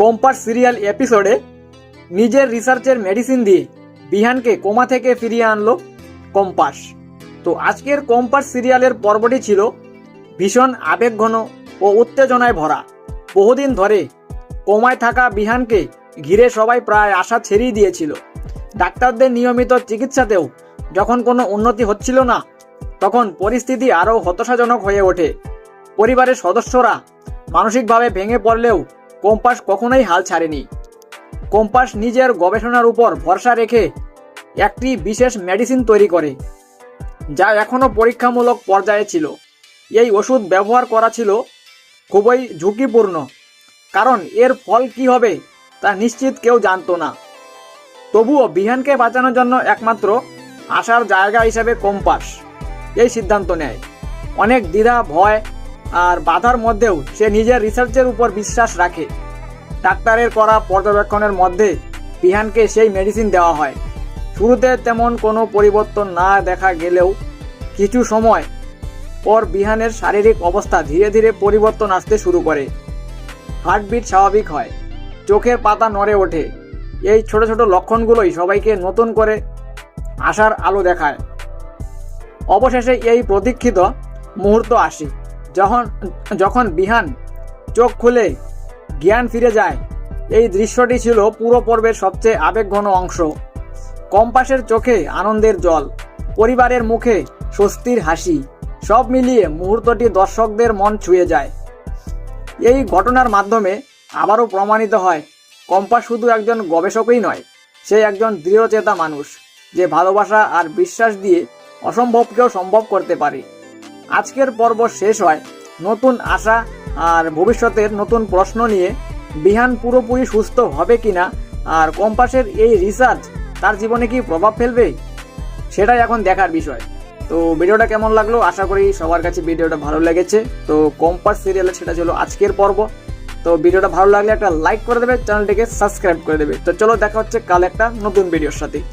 Compass serial এপিসোডে নিজের রিসার্চের মেডিসিন দিয়ে বিহানকে কোমা থেকে ফিরিয়ে আনলো কম্পাস। তো আজকের কম্পাস সিরিয়ালের পর্বটি ছিল ভীষণ আবেগঘন ও উত্তেজনায় ভরা। বহুদিন ধরে কোমায় থাকা বিহানকে ঘিরে সবাই প্রায় আশা ছেড়েই দিয়েছিল। ডাক্তারদের নিয়মিত চিকিৎসাতেও যখন কোনো উন্নতি হচ্ছিল না, তখন পরিস্থিতি আরও হতাশাজনক হয়ে ওঠে। পরিবারের সদস্যরা মানসিকভাবে ভেঙে পড়লেও কম্পাস কখনোই হাল ছাড়েনি। কম্পাস নিজের গবেষণার উপর ভরসা রেখে একটি বিশেষ মেডিসিন তৈরি করে, যা এখনও পরীক্ষামূলক পর্যায়ে ছিল। এই ওষুধ ব্যবহার করা ছিল খুবই ঝুঁকিপূর্ণ, কারণ এর ফল কি হবে তা নিশ্চিত কেউ জানতো না। তবুও বিহানকে বাঁচানোর জন্য একমাত্র আসার জায়গা হিসেবে কম্পাস, এই সিদ্ধান্ত নেয়। অনেক দ্বিধা, ভয় আর বাধার মধ্যেও সে নিজের রিসার্চের উপর বিশ্বাস রাখে। ডাক্তারের করা পর্যবেক্ষণের মধ্যে বিহানকে সেই মেডিসিন দেওয়া হয়। শুরুতে তেমন কোনো পরিবর্তন না দেখা গেলেও কিছু সময় পর বিহানের শারীরিক অবস্থা ধীরে ধীরে পরিবর্তন আসতে শুরু করে। হার্টবিট স্বাভাবিক হয়, চোখের পাতা নড়ে ওঠে। এই ছোট ছোট লক্ষণগুলোই সবাইকে নতুন করে আশার আলো দেখায়। অবশেষে এই প্রতীক্ষিত মুহূর্ত আসে। যখন যখন বিহান চোখ খুলে জ্ঞান ফিরে যায়, এই দৃশ্যটি ছিল পুরো পর্বের সবচেয়ে আবেগঘন অংশ। কম্পাসের চোখে আনন্দের জল, পরিবারের মুখে স্বস্তির হাসি, সব মিলিয়ে মুহূর্তটি দর্শকদের মন ছুঁয়ে যায়। এই ঘটনার মাধ্যমে আবারও প্রমাণিত হয়, কম্পাস শুধু একজন গবেষকই নয়, সে একজন দৃঢ়চেতা মানুষ, যে ভালোবাসা আর বিশ্বাস দিয়ে অসম্ভবকেও সম্ভব করতে পারে। আজকের পর্ব শেষ হয়। নতুন আশা আর ভবিষ্যতের নতুন প্রশ্ন নিয়ে বিহান পুরোপুরি সুস্থ হবে কিনা আর কম্পাসের এই রিসার্চ তার জীবনে কি প্রভাব ফেলবে? সেটাই এখন দেখার বিষয়। তো ভিডিওটা কেমন লাগল? আশা করি সবার কাছে ভিডিওটা ভালো লেগেছে। তো কম্পাস সিরিয়ালে সেটা ছিল আজকের পর্ব। তো ভিডিওটা ভালো লাগলে একটা লাইক করে দেবে চ্যানেলটিকে সাবস্ক্রাইব করে দেবে। তো চলো দেখা হচ্ছে কাল একটা নতুন ভিডিওর সাথে।